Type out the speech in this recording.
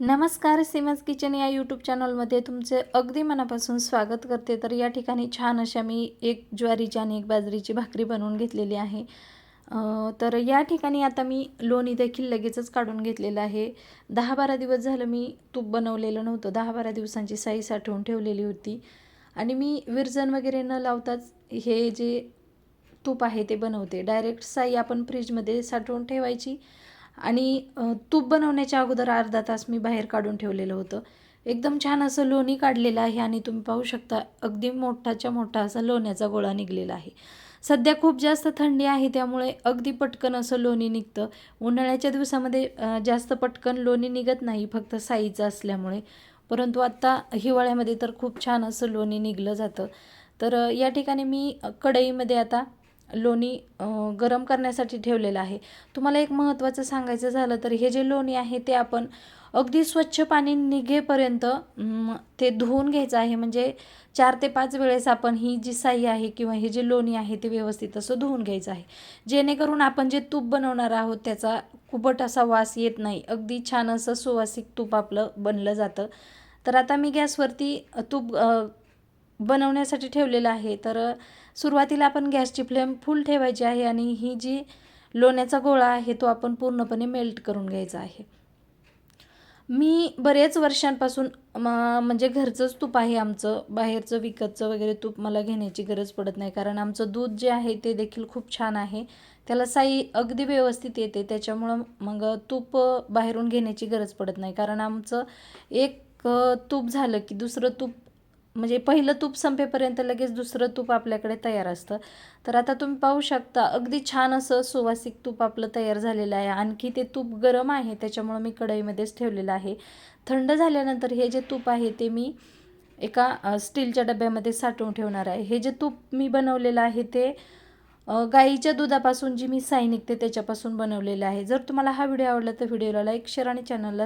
नमस्कार सीमाज किचन या यूट्यूब चॅनलमध्ये तुमचे अगदी मनापासून स्वागत करते. तर या ठिकाणी छान अशा मी एक ज्वारीची आणि एक बाजरीची भाकरी बनवून घेतलेली आहे. तर या ठिकाणी आता मी लोणी देखील लगेचच काढून घेतलेलं आहे. दहा बारा दिवस झालं मी तूप बनवलेलं नव्हतं. दहा बारा दिवसांची साई साठवून ठेवलेली होती. आणि मी विरजन वगैरे न लावताच हे जे तूप आहे ते बनवते. डायरेक्ट साई आपण फ्रीजमध्ये साठवून ठेवायची. आणि तूप बनवण्याच्या अगोदर अर्धा तास मी बाहेर काढून ठेवलेलं होतं. एकदम छान असं लोणी काढलेलं आहे आणि तुम्ही पाहू शकता अगदी मोठाच्या मोठा असा लोण्याचा गोळा निघलेला आहे. सध्या खूप जास्त थंडी आहे त्यामुळे अगदी पटकन असं लोणी निघतं. उन्हाळ्याच्या दिवसामध्ये जास्त पटकन लोणी निघत नाही फक्त साईचं असल्यामुळे. परंतु आत्ता हिवाळ्यामध्ये तर खूप छान असं लोणी निघलं जातं. तर या ठिकाणी मी कढईमध्ये आता लोणी गरम करण्यासाठी ठेवलेलं आहे. तुम्हाला एक महत्त्वाचं सांगायचं झालं तर हे जे लोणी आहे ते आपण अगदी स्वच्छ पाणी निघेपर्यंत ते धुवून घ्यायचं आहे. म्हणजे चार ते पाच वेळेस आपण ही जी साई आहे किंवा हे जे लोणी आहे ते व्यवस्थित असं धुवून घ्यायचं आहे. जेणेकरून आपण जे तूप बनवणार आहोत त्याचा कुबट असा वास येत नाही. अगदी छान असं सुवासिक तूप आपलं बनलं जातं. तर आता मी गॅसवरती तूप बनवण्यासाठी ठेवलेलं आहे. तर सुरुवातीला आपण गॅसची फ्लेम फुल ठेवायची आहे आणि ही जी लोण्याचा गोळा आहे तो आपण पूर्णपणे मेल्ट करून घ्यायचा आहे. मी बरेच वर्षांपासून म्हणजे घरचंच तूप आहे आमचं. बाहेरचं विकतचं वगैरे तूप मला घेण्याची गरज पडत नाही. कारण आमचं दूध जे आहे ते देखील खूप छान आहे. त्याला साई अगदी व्यवस्थित येते. त्याच्यामुळं मग तूप बाहेरून घेण्याची गरज पडत नाही. कारण आमचं एक तूप झालं की दुसरं तूप म्हणजे पहिलं तूप संपेपर्यंत लगेच दुसरं तूप आपल्याकडे तयार असतं. तर आता तुम्ही पाहू शकता अगदी छान असं सुवासिक तूप आपलं तयार झालेलं आहे. आणखी ते तूप गरम आहे त्याच्यामुळं मी कढईमध्येच ठेवलेलं आहे. थंड झाल्यानंतर हे जे तूप आहे ते मी एका स्टीलच्या डब्यामध्ये साठवून ठेवणार आहे. हे जे तूप मी बनवलेलं आहे ते गाईच्या दुधापासून जी मी साई निघते त्याच्यापासून बनवलेलं आहे. जर तुम्हाला हा व्हिडिओ आवडला तर व्हिडिओला लाईक शेअर आणि चॅनलला